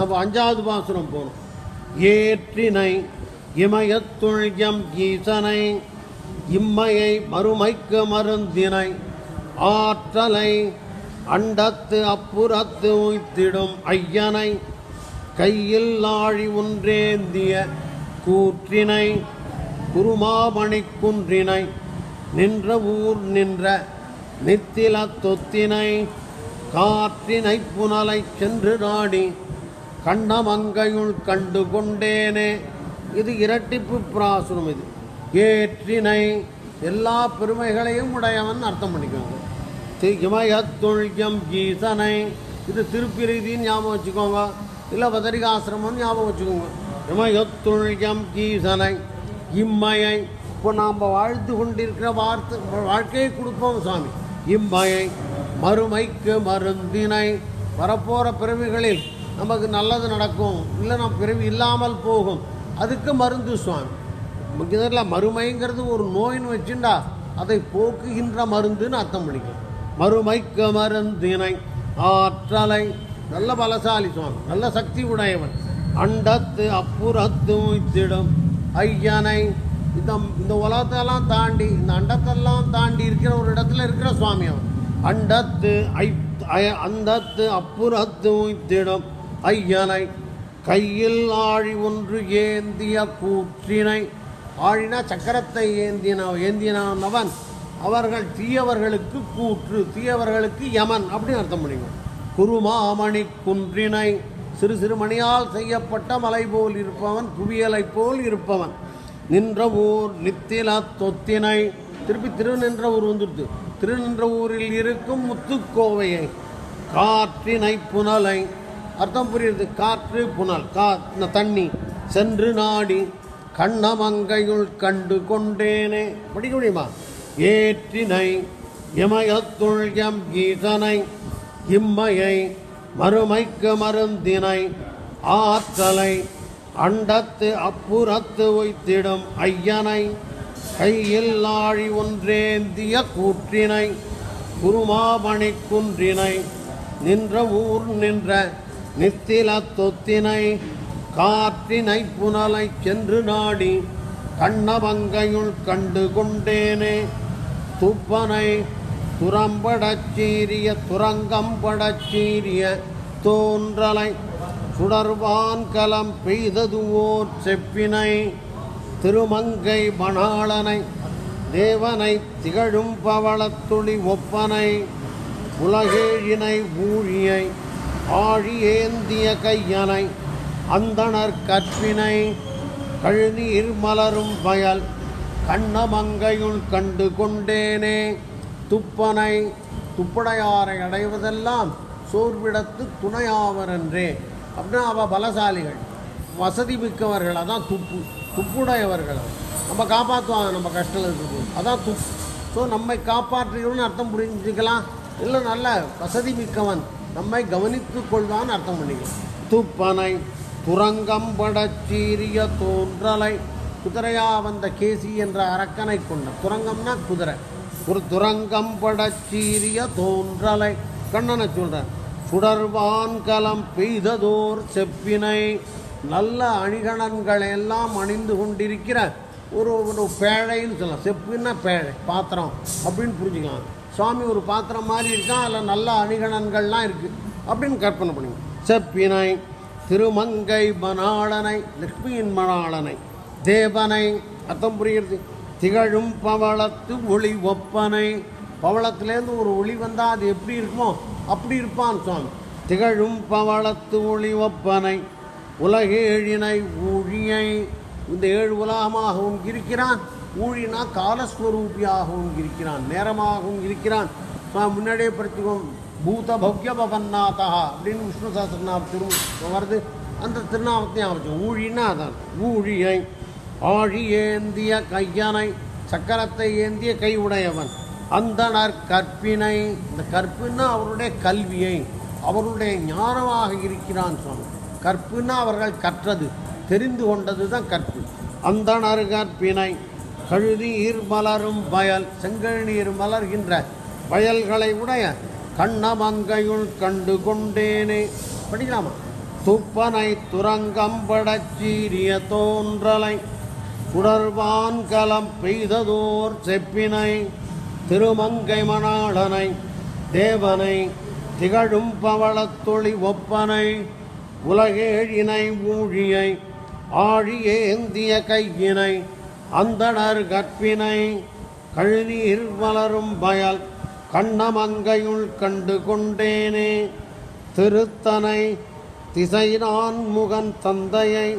அப்போ அஞ்சாவது பாசுரம் போகணும் ஏற்றினை இமயத்துழியம் ஈசனை இம்மையை மறுமைக்கு மருந்தினை ஆற்றலை அண்டத்து அப்புறத்து உய்த்திடும் ஐயனை கையில் ஆழி ஒன்றேந்திய கூற்றினை குருமாமணி குன்றினை நின்ற ஊர் நின்ற நித்தில தொத்தினை காற்றினை புனலை சென்று நாடி கண்ணமங்கையுள் கண்டு கொண்டேனே இது இரட்டிப்பு பிராசுரம் இது. ஏற்றினை எல்லா பெருமைகளையும் உடையவன் அர்த்தம் பண்ணிக்கோங்க. தி- இமயத்துழ்யம் ஈசனை இது திருப்பிரீதின்னு ஞாபகம் வச்சுக்கோங்க. இல்லை பதரிகாசிரமம் ஞாபகம் வச்சுக்கோங்க. இமயத்துழ்யம் கீசனை இம்மையை இப்போ நாம் வாழ்ந்து கொண்டிருக்கிற வார்த்தை வாழ்க்கையை கொடுப்போம் சுவாமி. இம்மையை மறுமைக்கு மருந்தினை. வரப்போகிற பிறவிகளில் நமக்கு நல்லது நடக்கும். இல்லை நம்ம பிறவி இல்லாமல் போகும். அதுக்கு மருந்து சுவாமி. இதில் மறுமைங்கிறது ஒரு நோயின்னு வச்சுண்டா அதை போக்குகின்ற மருந்துன்னு அர்த்தம் பண்ணிக்கலாம். மறுமைக்க மருந்தினை ஆற்றலை நல்ல பலசாலி சுவாமி நல்ல சக்தி உடையவன். அண்டத்து அப்புறத்து உய்த்திடும் ஐயனை. இந்த இந்த உலகத்தெல்லாம் தாண்டி இந்த அண்டத்தெல்லாம் தாண்டி இருக்கிற ஒரு இடத்துல இருக்கிற சுவாமி அவன். அண்டத்து ஐ அந்தத்து அப்புறத்து உய்த்திடும் ஐயனை கையில் ஆழி ஒன்று ஏந்திய கூற்றினை ஆழினா சக்கரத்தை ஏந்தின ஏந்தினவன் அவர்கள் தீயவர்களுக்கு கூற்று தீயவர்களுக்கு யமன் அப்படின்னு அர்த்தம் பண்ணிக்கணும் குருமாமணி குன்றினை சிறு சிறு மணியால் செய்யப்பட்ட மலை போல் இருப்பவன் குவியலை போல் இருப்பவன். நின்ற ஊர் நித்தில தொத்தினை. திருப்பி திருநின்ற ஊர் வந்துடுது. திருநின்ற ஊரில் இருக்கும் முத்துக்கோவையை காற்றினை புனலை அர்த்தம் புரியுது காற்று புனல் கா தண்ணி. சென்று நாடி கண்ணமங்கையுள் கண்டு கொண்டேனே. படிக்க முடியுமா? ஏற்றினை இமயத்துழ்யம் ஈசனை இம்மையை மறுமைக்கு மருந்தினை ஆற்றலை அண்டத்து அப்புறத்து வைத்திடும் ஐயனை கையில் ஆழி ஒன்றேந்திய கூற்றினை குருமாமணி குன்றினை நின்ற ஊர் நின்ற நித்தில தொத்தினை காற்றினை புனலை சென்று நாடி கண்ணவங்கையுள் கண்டு கொண்டேனே. துப்பனை துறம்படச் சீரிய துரங்கம்படச் சீரிய தோன்றலை சுடர்வான் கலம் பெய்ததுவோர் செப்பினை திருமங்கை மணாளனை தேவனை திகழும் பவளத்துளி ஒப்பனை உலகேழினை ஊழியை ஆழி ஏந்திய கையனை அந்தணர் கற்பினை கழுநீர் மலரும் வயல் கண்ணமங்கையுள் கண்டு கொண்டேனே. துப்பனை துப்படையாரை அடைவதெல்லாம் சோர்விடத்து துணையாவரென்றே அப்படின்னா அவ பலசாலிகள் வசதி மிக்கவர்கள் அதான் துப்பு துப்புடையவர்கள் நம்ம காப்பாற்றுவாங்க நம்ம கஷ்டம் இருக்குது அதான் துப் ஸோ நம்மை காப்பாற்றுகிறோன்னு அர்த்தம் புரிஞ்சுக்கலாம். இல்லை நல்ல வசதி மிக்கவன். நம்மை கவனித்துக் கொள்வான்னு அர்த்தம் பண்ணிக்கலாம் துப்பனை துரங்கம்படச்சீரிய தோன்றலை. குதிரையா வந்த கேசி என்ற அரக்கனை கொண்ட துரங்கம்னா குதிரை. ஒரு துரங்கம்படச்சீரிய தோன்றலை. கண்ணனை சொல்றார் சுடர்வான் கலம் பெய்ததோர் செப்பினை. நல்ல அணிகணன்களை எல்லாம் அணிந்து கொண்டிருக்கிற ஒரு ஒரு பேழைன்னு சொல்லலாம். செப்புன்னா பேழை பாத்திரம் அப்படின்னு புரிஞ்சுக்கலாம். சுவாமி ஒரு பாத்திரம் மாதிரி இருக்கான் அதில் நல்ல அணிகணன்கள்லாம் இருக்குது அப்படின்னு கற்பனை பண்ணுங்க. செப்பினை திருமங்கை மணாளனை லக்ஷ்மியின் மணாளனை தேவனை அர்த்தம் புரிகிறது. திகழும் பவளத்து ஒளி ஒப்பனை. பவளத்துலேருந்து ஒரு ஒளி வந்தால் அது எப்படி இருக்குமோ அப்படி இருப்பான் சுவாமி. திகழும் பவளத்து ஒளி ஒப்பனை உலகேழினை ஊழியை இந்த ஏழு உலகமாகவும் இருக்கிறான். ஊழினா காலஸ்வரூபியாகவும் இருக்கிறான். நேரமாகவும் இருக்கிறான். முன்னாடியே படிச்சுக்கோம் பூத பவ்ய பவன்னாதா அப்படின்னு விஷ்ணு சாஸ்திரநாம திரு வருது. அந்த திருநாமத்தையும் அமைச்சோம் ஊழின்னா அதான். ஊழியை. ஆழி ஏந்திய கையனை. சக்கரத்தை ஏந்திய கை உடையவன் அந்தணர் கற்பினை. இந்த கற்புன்னா அவருடைய கல்வியை. அவருடைய ஞானமாக இருக்கிறான் சுவாமி. கற்புன்னா அவர்கள் கற்றது. தெரிந்து கொண்டது தான் கற்பு அந்தணர் கழுதி கழுநீர் மலரும் வயல் செங்கழுநீர் மலர்கின்ற வயல்களை உடைய கண்ணமங்கையுள் கண்டு கொண்டேனே. படிக்கலாமா? துப்பனை துரங்கம்படச் சீரிய தோன்றலை. சுடர்வான் கலம் பெய்ததோர் செப்பினை. திருமங்கை மணாளனை தேவனை திகழும் பவளத்தொளி ஒப்பனை. உலகேழினை ஊழியை ஆழியேந்திய கையினை அந்தனர் கற்பினை கழுநீர் வளரும் பயல் கண்ணமங்கையுள் கண்டு கொண்டேனே. திருத்தனை திசைநான் முகன் தந்தையை